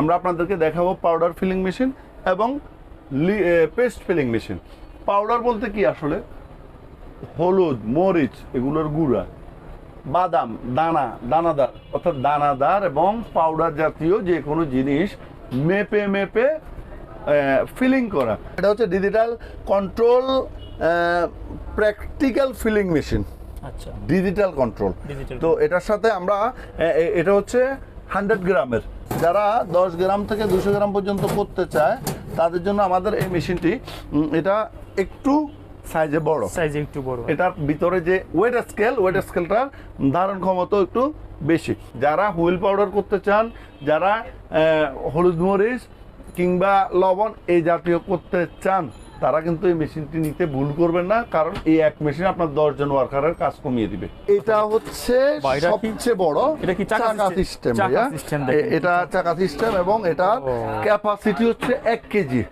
আমরা আপনাদেরকে দেখাবো পাউডার ফিলিং মেশিন এবং পেস্ট ফিলিং মেশিন পাউডার বলতে কি আসলে? হলুদ মরিচ এগুলোর গুঁড়া বাদাম দানা দানাদার অর্থাৎ দানাদার এবং পাউডার জাতীয় যে কোনো জিনিস মেপে মেপে ফিলিং করা। এটা হচ্ছে digital control practical filling machine আচ্ছা। ডিজিটাল কন্ট্রোল তো এটার সাথে আমরা এটা হচ্ছে হান্ড্রেড গ্রামের। যারা দশ গ্রাম থেকে দুশো গ্রাম পর্যন্ত করতে চায় তাদের জন্য আমাদের এই মেশিনটি এটা একটু সাইজে বড়। সাইজে একটু বড়। এটার ভিতরে যে ওয়েট স্কেল ওয়েট স্কেলটার ধারণ ক্ষমতা একটু বেশি। যারা হুইল পাউডার করতে চান যারা হলুদ মরিচ কিংবা লবণ এই জাতীয় করতে চান তারা কিন্তু এই মেশিনটি নিতে ভুল করবেন না কারণ এই এক মেশিন আপনার দশজন ওয়ার্কারের কাজ কমিয়ে দিবে। এটা হচ্ছে এটা কি- সবচেয়ে বড় এটা কি চাকা সিস্টেম চাকা system দেখেন। এটা চাকা সিস্টেম এবং এটা ক্যাপাসিটি হচ্ছে এক কেজি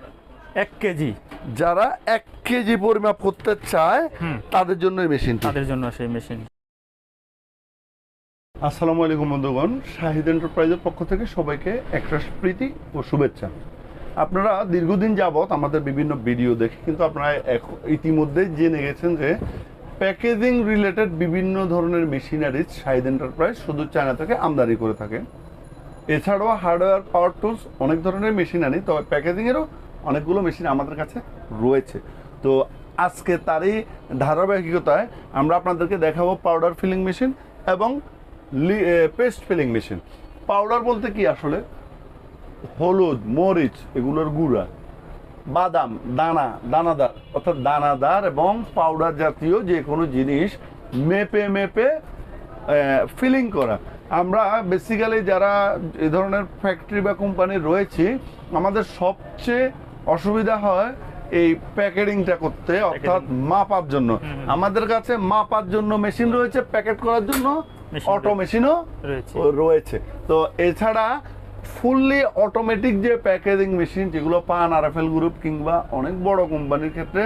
এক কেজি যারা এক কেজি পরিমাপ করতে চায়। তাদের জন্য এই মেশিনটি। তাদের জন্য সেই মেশিন। আসসালামু আলাইকুম বন্ধুগণ শাহিদ এন্টারপ্রাইজের পক্ষ থেকে সবাইকে একটা প্রীতি ও শুভেচ্ছা। আপনারা দীর্ঘদিন যাবৎ আমাদের বিভিন্ন ভিডিও দেখে কিন্তু আপনারা ইতিমধ্যেই জেনে গেছেন যে প্যাকেজিং রিলেটেড বিভিন্ন ধরনের মেশিনারিজ শাহিদ এন্টারপ্রাইজ শুধু চায়না থেকে আমদানি করে থাকে। এছাড়াও হার্ডওয়্যার পাওয়ার টুলস অনেক ধরনের মেশিন তবে প্যাকেজিংয়েরও অনেকগুলো মেশিন আমাদের কাছে রয়েছে। তো আজকে তারই ধারাবাহিকতায় আমরা আপনাদেরকে দেখাবো পাউডার ফিলিং মেশিন এবং পেস্ট ফিলিং মেশিন পাউডার বলতে কি আসলে? হলুদ মরিচ এগুলোর গুঁড়া বাদাম দানা দানাদার অর্থাৎ দানাদার এবং পাউডার জাতীয় যে কোনো জিনিস মেপে মেপে ফিলিং করা। আমরা বেসিক্যালি যারা এ ধরনের ফ্যাক্টরি বা কোম্পানি রয়েছে আমাদের সবচেয়ে অসুবিধা হয় এই প্যাকেটিংটা করতে অর্থাৎ মাপার জন্য। আমাদের কাছে মাপার জন্য মেশিন রয়েছে প্যাকেট করার জন্য অটো মেশিনও। রয়েছে। তো এছাড়া ফুললি অটোমেটিক যে প্যাকেজিং মেশিন যেগুলো পান আরএফএল গ্রুপ কিংবা অনেক বড় কোম্পানির ক্ষেত্রে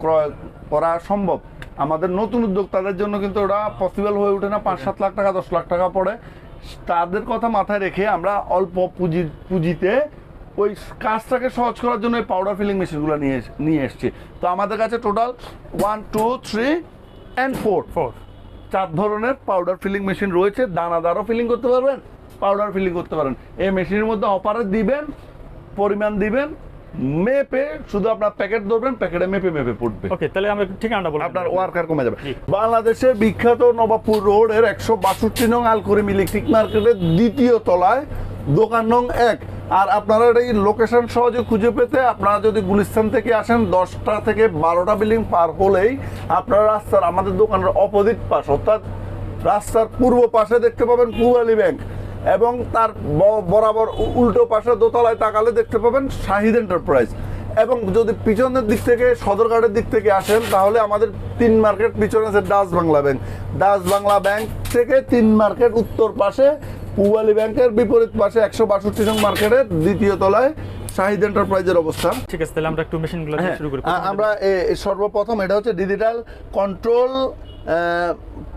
ক্রয় করা সম্ভব। আমাদের নতুন উদ্যোক্তাদের জন্য কিন্তু ওটা পসিবল হয়ে ওঠে না পাঁচ সাত লাখ টাকা দশ লাখ টাকা পড়ে। তাদের কথা মাথায় রেখে আমরা অল্প পুঁজি পুঁজিতে ওই কাজটাকে সহজ করার জন্য এই পাউডার ফিলিং মেশিনগুলো নিয়ে নিয়ে এসছি। তো আমাদের কাছে total one two three and four four চার ধরনের পাউডার ফিলিং মেশিন রয়েছে দানাদারও ফিলিং করতে পারবেন পাউডার ফিলিং করতে পারেন। এই মেশিনের মধ্যে অপারেট দিবেন পরিমাণ দিবেন মেপে শুধু আপনার প্যাকেট ধরবেন প্যাকেটে মেপে মেপে পড়বে ওকে তাহলে আমরা একটু ঠিকানাটা বলব আপনার ওয়ার্কার কমে যাবে। বাংলাদেশে বিখ্যাত নবাবপুর রোডের একশো বাষট্টি নং আলকরিম ইলেকট্রিক মার্কেটের দ্বিতীয় তলায় দোকান নং এক। আর আপনারা এই লোকেশন সহজে খুঁজে পেতে আপনারা যদি গুলিস্তান থেকে আসেন দশটা থেকে বারোটা বিল্ডিং পার হলেই আপনারা রাস্তার আমাদের দোকানের অপোজিট পাশ অর্থাৎ রাস্তার পূর্ব পাশে দেখতে পাবেন পুবালি ব্যাংক এবং তার বরাবর উল্টো পাশে দোতলায় তাকালে দেখতে পাবেন শাহিদ এন্টারপ্রাইজ। এবং যদি পিছনের দিক থেকে সদরঘাটের দিক থেকে আসেন তাহলে আমাদের তিন মার্কেট পিছনে আছে Dutch Bangla bank. Dutch Bangla bank থেকে তিন মার্কেট উত্তর পাশে পুবালি ব্যাংকের বিপরীত পাশে একশো বাষট্টি নং মার্কেটের দ্বিতীয় তলায় শাহিদ এন্টারপ্রাইজের অবস্থান ঠিক আছে তাহলে আমরা একটু মেশিনগুলো হ্যাঁ, শুরু করি। আমরা সর্বপ্রথম এটা হচ্ছে digital control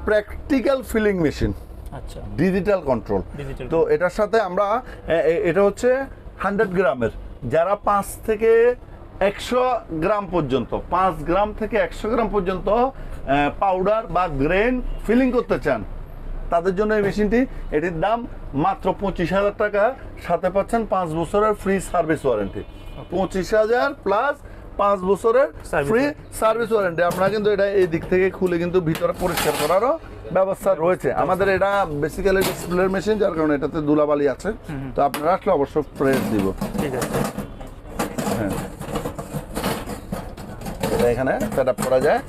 practical filling machine আচ্ছা। ডিজিটাল কন্ট্রোল তো এটার সাথে আমরা এটা হচ্ছে হান্ড্রেড গ্রামের। যারা পাঁচ থেকে একশো গ্রাম পর্যন্ত পাঁচ গ্রাম থেকে একশো গ্রাম পর্যন্ত পাউডার বা গ্রেন ফিলিং করতে চান তাদের জন্য এই মেশিনটি এটির দাম মাত্র পঁচিশ হাজার টাকা সাথে পাচ্ছেন পাঁচ বছরের ফ্রি সার্ভিস ওয়ারেন্টি পঁচিশ হাজার প্লাস পাঁচ বছরের ফ্রি সার্ভিস ওয়ারেন্টি আপনারা কিন্তু এটা এই দিক থেকে খুলে কিন্তু ভিতরে পরিষ্কার করারও ব্যবস্থা রয়েছে। আমাদের এটা বেসিক্যালি ডিসপ্লের মেশিন যার কারণে এটাতে দুলাবালি আছে। তো আপনারা আসলে অবশ্য প্রেস দিব। ঠিক আছে। হ্যাঁ। এখানে সেট আপ করা যায়।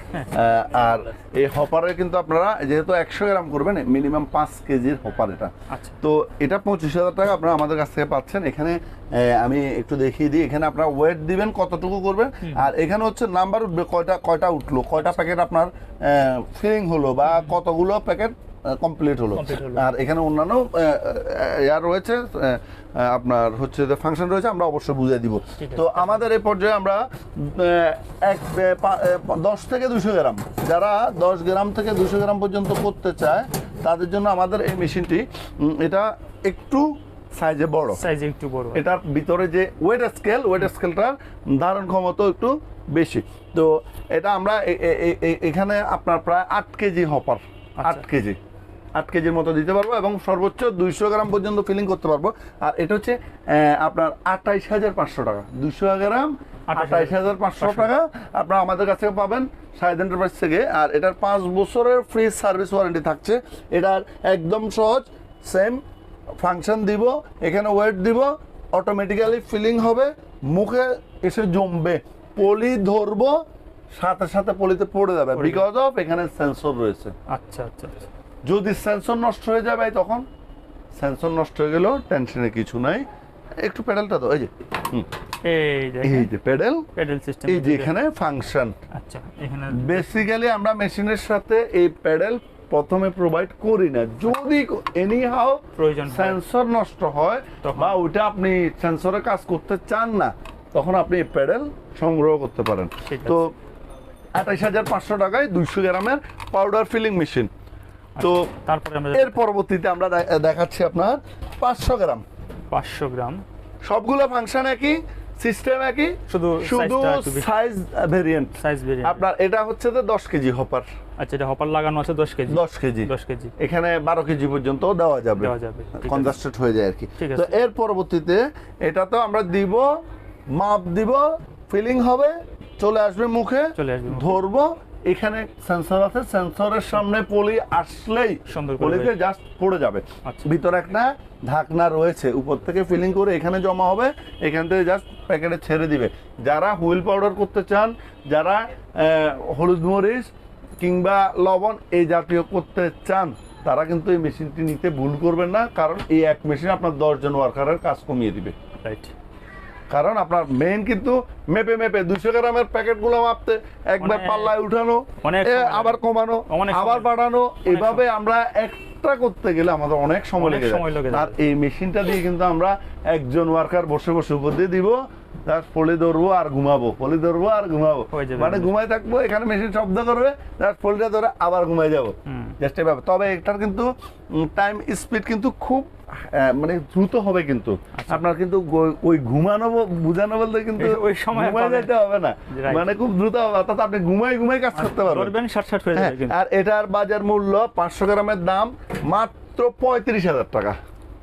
আর এই হপারে কিন্তু আপনারা যেহেতু একশো গ্রাম করবেন মিনিমাম পাঁচ কেজির হপার এটা। আচ্ছা। তো এটা পঁচিশ হাজার টাকা আপনারা আমাদের কাছ থেকে পাচ্ছেন। এখানে আমি একটু দেখিয়ে দিই। এখানে আপনারা ওয়েট দিবেন কতটুকু করবেন। আর এখানে হচ্ছে নাম্বার উঠবে কয়টা কয়টা উঠল কয়টা প্যাকেট আপনার ফিলিং হলো বা কতগুলো প্যাকেট কমপ্লিট হলো। আর এখানে অন্যান্য ইয়ার রয়েছে আপনার হচ্ছে যে ফাংশন রয়েছে আমরা অবশ্যই বুঝিয়ে দিব। তো আমাদের এই পর্যায়ে আমরা এক দশ থেকে দুশো গ্রাম যারা দশ গ্রাম থেকে দুশো গ্রাম পর্যন্ত করতে চায় তাদের জন্য আমাদের এই মেশিনটি এটা একটু সাইজে বড়। সাইজে একটু বড়। এটার ভিতরে যে ওয়েট স্কেল ওয়েট স্কেলটার ধারণ ক্ষমতা একটু বেশি। তো এটা আমরা এখানে আপনার প্রায় আট কেজি হপার আট আচ্ছা। কেজি। আট কেজির মতো দিতে পারব এবং সর্বোচ্চ দুইশো গ্রাম পর্যন্ত ফিলিং করতে পারব। আর এটা হচ্ছে আপনার আঠাইশ হাজার পাঁচশো টাকা। দুইশো গ্রাম আঠাইশ হাজার পাঁচশো টাকা। আপনারা আমাদের কাছে পাবেন সাইদ এন্টারপ্রাইজ থেকে। আর এটার পাঁচ বছরের ফ্রি সার্ভিস ওয়ারেন্টি থাকছে। এটার একদম সহজ সেম ফাংশন দিব এখানে ওয়েট দিব অটোমেটিক্যালি ফিলিং হবে মুখে এসে জমবে পলি ধরবো সাথে সাথে পলিতে পড়ে যাবে। বিকজ অফ এখানে সেন্সর রয়েছে। আচ্ছা আচ্ছা আচ্ছা। যদি সেন্সর নষ্ট হয়ে যাবে তখন সেন্সর নষ্ট হয়ে গেলেও টেনশনে কিছু নাই। একটু প্যাডেলটা দাও এই যে হুম, এই এই যে প্যাডেল প্যাডেল সিস্টেম এই যে এখানে ফাংশন আচ্ছা এখানে বেসিক্যালি আমরা মেশিনের সাথে এই প্যাডেল প্রথমে প্রোভাইড করি না। যদি এনি হাও প্রয়োজন সেন্সর নষ্ট হয় বা ওইটা আপনি সেন্সরে কাজ করতে চান না তখন আপনি এই প্যাডেল সংগ্রহ করতে পারেন। তো আঠাইশ হাজার পাঁচশো টাকায় দুইশো গ্রামের পাউডার ফিলিং মেশিন তো তারপরে আমরা এর পরবর্তীতে আমরা দেখাচ্ছি আপনার পাঁচশো গ্রাম। পাঁচশো গ্রাম। সবগুলো ফাংশন একই সিস্টেম একই শুধু শুধু। সাইজ ভেরিয়েন্ট সাইজ ভেরিয়েন্ট আপনার এটা হচ্ছে যে দশ কেজি হপার আচ্ছা এটা হপার লাগানো আছে দশ কেজি। দশ কেজি। দশ কেজি। এখানে বারো কেজি পর্যন্ত দেওয়া যাবে। দেওয়া যাবে, কনজাস্টেড হয়ে যায় আর কি। তো এর পরবর্তীতে এটা তো আমরা দিব মাপ দিব ফিলিং হবে চলে আসবে মুখে চলে আসবে ধরবো এখানে সেন্সর আছে সেন্সরের সামনে পলি আসলেই পলিতে জাস্ট পড়ে যাবে। আচ্ছা। ভিতরে একটা ঢাকনা রয়েছে উপর থেকে ফিলিং করে এখানে জমা হবে এখান থেকে জাস্ট প্যাকেটে ছেড়ে দিবে। যারা হুইল পাউডার করতে চান যারা হলুদ মরিচ কিংবা লবণ এই জাতীয় করতে চান তারা কিন্তু এই মেশিনটি নিতে ভুল করবেন না কারণ এই এক মেশিন আপনার দশজন ওয়ার্কারের কাজ কমিয়ে দিবে। রাইট কারণ আপনার মেইন কিন্তু মেপে মেপে দুশো গ্রামের প্যাকেটগুলো মাপতে একবার পাল্লায় উঠানো। আবার কমানো আবার বাড়ানো এভাবে আমরা একটা করতে গেলে আমাদের অনেক সময় লেগে যায়। আর এই মেশিনটা দিয়ে কিন্তু আমরা একজন ওয়ার্কার বসে বসে উপর দিয়ে দিব তার পলি ধরবো আর ঘুমাবো পলি ধরবো আর ঘুমাবো। মানে ঘুমাই থাকব এখানে মেশিন শব্দ করবে তার পলিটা ধরে আবার ঘুমাই যাব। জাস্ট এভাবে। তবে এটার কিন্তু টাইম স্পিড কিন্তু খুব মানে দ্রুত হবে কিন্তু। আপনার কিন্তু ওই ঘুমানো বুঝানো বলতে কিন্তু ওই সময় পাবেন। যেতে হবে না। মানে খুব দ্রুত হবে অর্থাৎ আপনি ঘুমাই ঘুমাই কাজ করতে পারবেন। হয়ে আর এটার বাজার মূল্য পাঁচশো গ্রামের দাম মাত্র পঁয়ত্রিশ হাজার টাকা।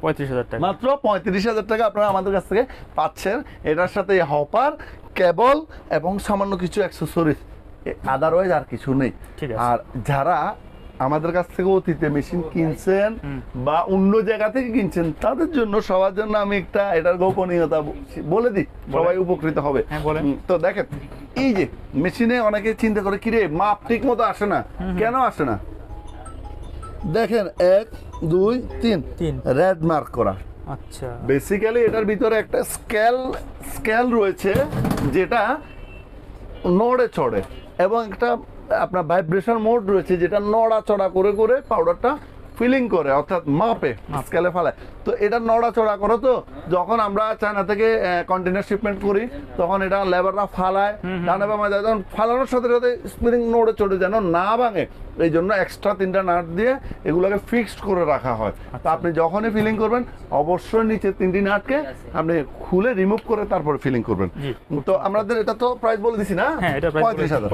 পঁয়ত্রিশ হাজার টাকা। মাত্র পঁয়ত্রিশ হাজার টাকা আপনারা আমাদের কাছ থেকে পাচ্ছেন। এটার সাথে হপার কেবল এবং সামান্য কিছু অ্যাক্সেসরিজ আদারওয়াইজ আর কিছু নেই। আর যারা আমাদের কাছ থেকে অতীতে মেশিন কিনছেন বা অন্য জায়গা থেকে কিনছেন তাদের জন্য সবার জন্য আমি একটা এটার গোপনীয়তা বলে দিই সবাই উপকৃত হবে। হ্যাঁ, তো দেখেন এই যে মেশিনে অনেকে চিন্তা করে কিরে মাপ ঠিক মতো আসে না। কেন আসে না? দেখেন এক দুই তিন। তিন। রেড মার্ক করা। আচ্ছা। বেসিক্যালি এটার ভিতরে একটা স্কেল স্কেল রয়েছে যেটা নড়ে চড়ে এবং একটা আপনার ভাইব্রেশন মোড রয়েছে যেটা নড়াচড়া করে করে পাউডারটা ফিলিং করে অর্থাৎ মাপে স্কেলে ফেলায় তো এটা নড়াচড়া করে তো। যখন আমরা চায়না থেকে কন্টেনার শিপমেন্ট করি তখন এটা লেবাররা ফালায় ডানে বামে যায়। তখন ফালানোর সাথে সাথে স্প্রিং নড়ে চড়ে যেন না ভাঙে এই জন্য এক্সট্রা তিনটা নাট দিয়ে এগুলোকে ফিক্সড করে রাখা হয়। তো আপনি যখনই ফিলিং করবেন অবশ্যই নিচে তিনটি নাটকে আপনি খুলে রিমুভ করে তারপরে ফিলিং করবেন। তো আমাদের এটা তো প্রাইস বলে দিছি না? হ্যাঁ পঁয়ত্রিশ হাজার।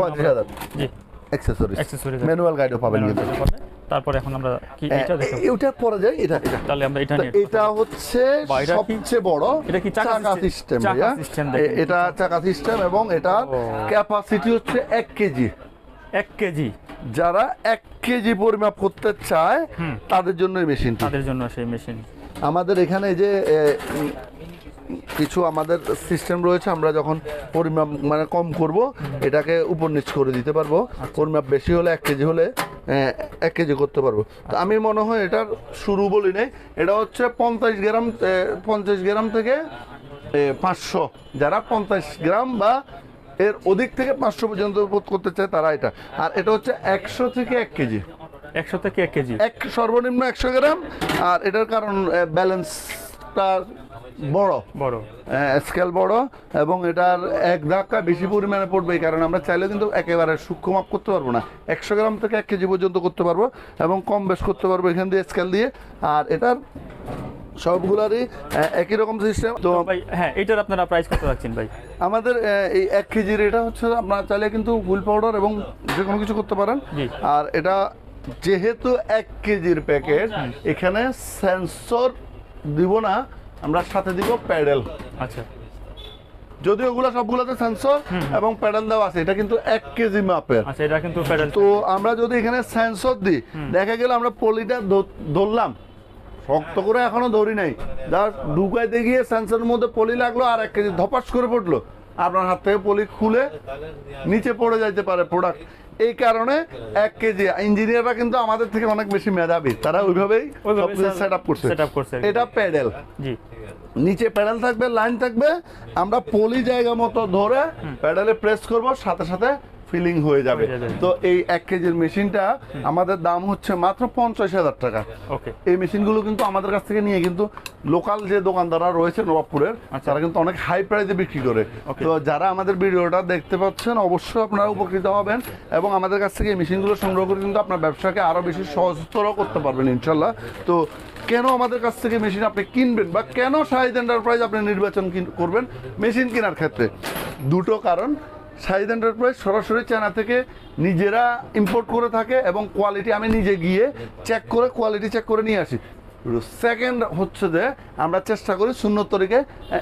পঁয়ত্রিশ হাজার। জি। Accessories Accessories। ম্যানুয়াল গাইডও পাবেন কিন্তু। তারপরে এখন আমরা কি এটা দেখো। এটা পরে এটা এটা। তাহলে আমরা এটা নিয়ে এটা হচ্ছে এটা সবচেয়ে বড় এটা কি চাকা সিস্টেম ভাইয়া। এটা চাকা সিস্টেম এবং এটার ও। ক্যাপাসিটি হচ্ছে এক কেজি। এক কেজি। যারা এক কেজি পরিমাপ করতে চায় তাদের জন্য এই মেশিনটি তাদের জন্য সেই মেশিন আমাদের এখানে যে কিছু আমাদের সিস্টেম রয়েছে আমরা যখন পরিমাপ মানে কম করব এটাকে উপর নিচ করে দিতে পারব। পরিমাপ বেশি হলে এক কেজি হলে এক কেজি করতে পারব। তো আমি মনে হয় এটার শুরু বলি নেই। এটা হচ্ছে পঞ্চাশ গ্রাম পঞ্চাশ গ্রাম থেকে পাঁচশো। যারা পঞ্চাশ গ্রাম বা এর অধিক থেকে পাঁচশো পর্যন্ত বোধ করতে চায় তারা এটা। আর এটা হচ্ছে একশো থেকে এক কেজি। একশো থেকে এক কেজি। এক সর্বনিম্ন একশো গ্রাম। আর এটার কারণ ব্যালেন্সটা বড়। বড়। স্কেল বড় এবং এটার এক ধাক্কা বেশি পরিমাণে পড়বে এই কারণে আমরা চাইলে কিন্তু একেবারে সূক্ষ্ম মাপ করতে পারব না। একশো গ্রাম থেকে এক কেজি পর্যন্ত করতে পারব এবং কম বেশ করতে পারব এখান দিয়ে স্কেল দিয়ে। আর এটার সবগুলারই একই রকম সিস্টেম তো ভাই হ্যাঁ এটার আপনারা প্রাইস কত রাখছেন ভাই? আমাদের এই এক কেজির এটা হচ্ছে আপনার চাইলে কিন্তু হুইল পাউডার এবং যে কোনো কিছু করতে পারেন। আর এটা যেহেতু এক কেজির প্যাকেট এখানে সেন্সর দিব না আমরা সাথে দিব প্যাডেল। আচ্ছা। যদি ওগুলো সবগুলোতে সেন্সর এবং প্যাডেল দেওয়া আছে এটা কিন্তু এক কেজি মাপের। আচ্ছা এটা কিন্তু প্যাডেল। তো আমরা যদি এখানে সেন্সর দিই দেখা গেল আমরা পলিটা ধরলাম। শক্ত করে এখনও ধরি নাই। জাস্ট ঢুকাইতে গিয়ে সেন্সরের মধ্যে পলি লাগল আর এক কেজি ধপাস করে পড়ল। আপনার হাত থেকে পলি খুলে নিচে পড়ে যাইতে পারে প্রোডাক্ট এই কারণে এক কেজি। ইঞ্জিনিয়াররা কিন্তু আমাদের থেকে অনেক বেশি মেধাবী। তারা ওইভাবেই ওইভাবে সেট আপ করছে। এটা প্যাডেল জি। নিচে প্যাডেল থাকবে লাইন থাকবে। আমরা পলি জায়গা মতো ধরে প্যাডেলে প্রেস করব সাথে সাথে ফিলিং হয়ে যাবে। তো এই এক কেজির মেশিনটা আমাদের দাম হচ্ছে মাত্র পঞ্চাশ হাজার টাকা। এই মেশিনগুলো কিন্তু আমাদের কাছ থেকে নিয়ে কিন্তু লোকাল যে দোকানদাররা রয়েছে নবাবপুরের আচ্ছা। তারা কিন্তু অনেক হাই প্রাইসে বিক্রি করে. তো যারা আমাদের ভিডিওটা দেখতে পাচ্ছেন অবশ্যই আপনারা উপকৃত হবেন এবং আমাদের কাছ থেকে এই মেশিনগুলো সংগ্রহ করে কিন্তু আপনার ব্যবসাকে আরও বেশি সহজতর করতে পারবেন ইনশাল্লাহ তো কেন আমাদের কাছ থেকে মেশিন আপনি কিনবেন বা কেন শাহিদ এন্টারপ্রাইজ আপনি নির্বাচন করবেন মেশিন কেনার ক্ষেত্রে? দুটো কারণ। শাহিদ এন্টারপ্রাইজ সরাসরি চায়না থেকে নিজেরা ইম্পোর্ট করে থাকে এবং কোয়ালিটি আমি নিজে গিয়ে চেক করে কোয়ালিটি চেক করে নিয়ে আসি। সেকেন্ড হচ্ছে যে আমরা চেষ্টা করি শূন্য তরিকে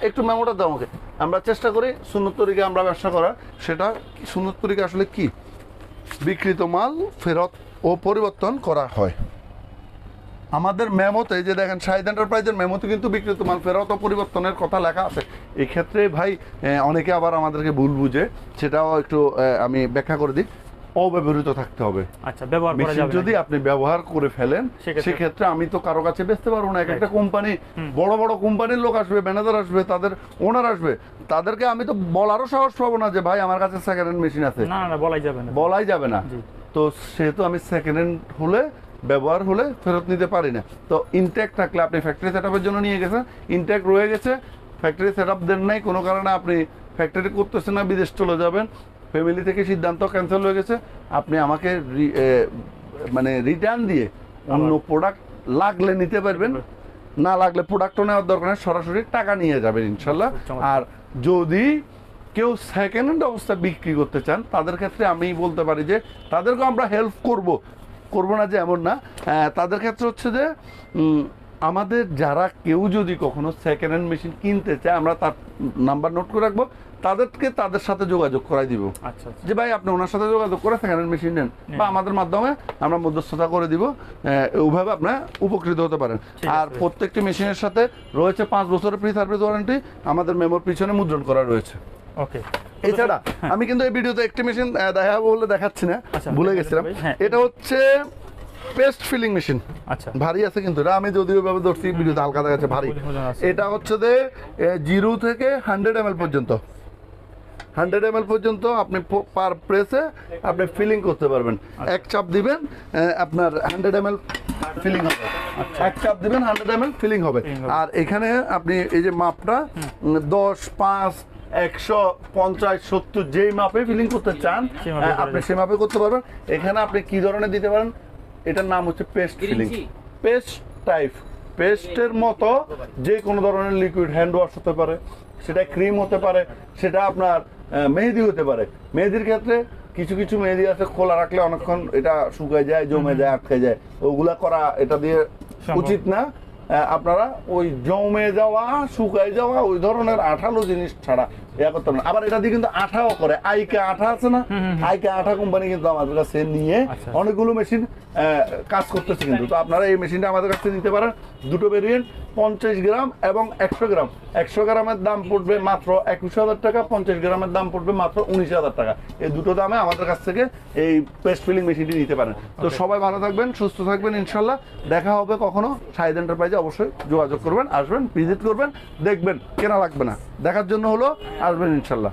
একটু মেমোটা দাও আমাকে। আমরা চেষ্টা করি শূন্য তরিকে আমরা ব্যবসা করার। সেটা শূন্য তরিকে আসলে কি? বিকৃত মাল ফেরত ও পরিবর্তন করা হয়। আমাদের মেমোতে যে দেখেন শাহিদ এন্টারপ্রাইজের মেমোতে কিন্তু বিকৃত মাল ফেরত পরিবর্তনের কথা লেখা আছে। এই ক্ষেত্রে ভাই অনেকে আবার আমাদেরকে ভুল বুঝে সেটাও একটু আমি ব্যাখ্যা করে দিই। অব্যবহৃত থাকতে হবে। আচ্ছা ব্যবহার করা যাবে যদি আপনি ব্যবহার করে ফেলেন সেক্ষেত্রে- আমি তো কারও কাছে বেচতে পারব না। এক একটা কোম্পানি বড় বড় কোম্পানির লোক আসবে ম্যানেজার আসবে তাদের ওনার আসবে। তাদেরকে আমি তো বলারও সাহস পাবো না যে ভাই আমার কাছে সেকেন্ড হ্যান্ড মেশিন আছে। না না, বলাই যাবে না। বলাই যাবে না। তো সেহেতু আমি সেকেন্ড হ্যান্ড হলে ব্যবহার হলে ফেরত নিতে পারি না। তো ইনটেক থাকলে আপনি ফ্যাক্টরি সেট জন্য নিয়ে গেছেন। ইনটেক রয়ে গেছে। ফ্যাক্টরি সেট আপ দেন নাই কোনো কারণে আপনি ফ্যাক্টরি করতেছেন না বিদেশ চলে যাবেন। ফ্যামিলি থেকে সিদ্ধান্ত ক্যান্সেল হয়ে গেছে। আপনি আমাকে মানে রিটার্ন দিয়ে অন্য প্রোডাক্ট লাগলে নিতে পারবেন। না লাগলে প্রোডাক্টও নেওয়ার দরকার নেই সরাসরি টাকা নিয়ে যাবেন ইনশাল্লাহ। আর যদি কেউ সেকেন্ড হ্যান্ড অবস্থা বিক্রি করতে চান তাদের ক্ষেত্রে আমি বলতে পারি যে তাদেরকে আমরা হেল্প করব। করব না যে এমন না। তাদের ক্ষেত্রে হচ্ছে যে আমাদের যারা কেউ যদি কখনো সেকেন্ড হ্যান্ড মেশিন কিনতে চায় আমরা তার নাম্বার নোট করে রাখব। তাদেরকে তাদের সাথে যোগাযোগ করাই দিব। আচ্ছা আচ্ছা। যে ভাই আপনি ওনার সাথে যোগাযোগ করে সেকেন্ড হ্যান্ড মেশিন নেন বা আমাদের মাধ্যমে আমরা মধ্যস্থতা করে দিব। ওইভাবে আপনার উপকৃত হতে পারেন। আর প্রত্যেকটি মেশিনের সাথে রয়েছে পাঁচ বছরের প্রি সার্ভিস ওয়ারেন্টি আমাদের মেমোর পিছনে মুদ্রণ করা রয়েছে। ওকে এছাড়া আমি কিন্তু এই ভিডিওতে একটি মেশিন দেখাবো বলে দেখাচ্ছি না আচ্ছা, ভুলে গেছিলাম। হ্যাঁ। এটা হচ্ছে পেস্ট ফিলিং মেশিন। আচ্ছা। ভারী আছে কিন্তু এটা আমি যদিও ভাবে ধরছি ভিডিওতে হালকা দেখাচ্ছে ভারী। এটা হচ্ছে যে জিরো থেকে হান্ড্রেড এম পর্যন্ত। হান্ড্রেড এম পর্যন্ত আপনি পার প্রেসে আপনি ফিলিং করতে পারবেন। আচ্ছা। এক চাপ দিবেন আপনার হান্ড্রেড এম ফিলিং হবে। এক চাপ দিবেন হান্ড্রেড এম ফিলিং হবে। আর এখানে আপনি এই যে মাপটা দশ পাঁচ একশো পঞ্চাশ সত্তর যেই মাপে ফিলিং করতে চান আপনি। সেই মাপে করতে পারবেন। এখানে আপনি কি ধরনের দিতে পারেন? এটার নাম হচ্ছে পেস্ট ফিলিং পেস্ট টাইপ। পেস্টের মতো যে কোনো ধরনের লিকুইড হ্যান্ড ওয়াশ হতে পারে সেটা ক্রিম হতে পারে সেটা আপনার মেহেদি হতে পারে। মেহেদির ক্ষেত্রে কিছু কিছু মেহেদি আছে খোলা রাখলে অনেকক্ষণ এটা শুকায় যায় জমে যায় আটকে যায়। ওগুলা করা এটা দিয়ে উচিত না। আপনারা ওই জমে যাওয়া শুকায় যাওয়া ওই ধরনের আঠালো জিনিস ছাড়া ইয়া করতে আবার এটা দিয়ে কিন্তু আঠাও করে। আইকে আঠা আছে না? আইকে আঠা কোম্পানি কিন্তু আমাদের কাছে নিয়ে আচ্ছা। অনেকগুলো মেশিন কাজ করতেছে কিন্তু। তো আপনারা এই মেশিনটা আমাদের কাছে নিতে পারেন। দুটো ভেরিয়েন্ট পঞ্চাশ গ্রাম এবং একশো গ্রাম। একশো গ্রামের দাম পড়বে মাত্র একুশ হাজার টাকা পঞ্চাশ গ্রামের দাম পড়বে মাত্র উনিশ হাজার টাকা। এই দুটো দামে আমাদের কাছ থেকে এই পেস্ট ফিলিং মেশিনটি নিতে পারেন। তো সবাই ভালো থাকবেন সুস্থ থাকবেন ইনশাল্লাহ। দেখা হবে কখনো শাহিদ এন্টারপ্রাইজে অবশ্যই যোগাযোগ করবেন আসবেন ভিজিট করবেন দেখবেন কেনা লাগবে না। দেখার জন্য হলো আসবেন ইনশাল্লাহ।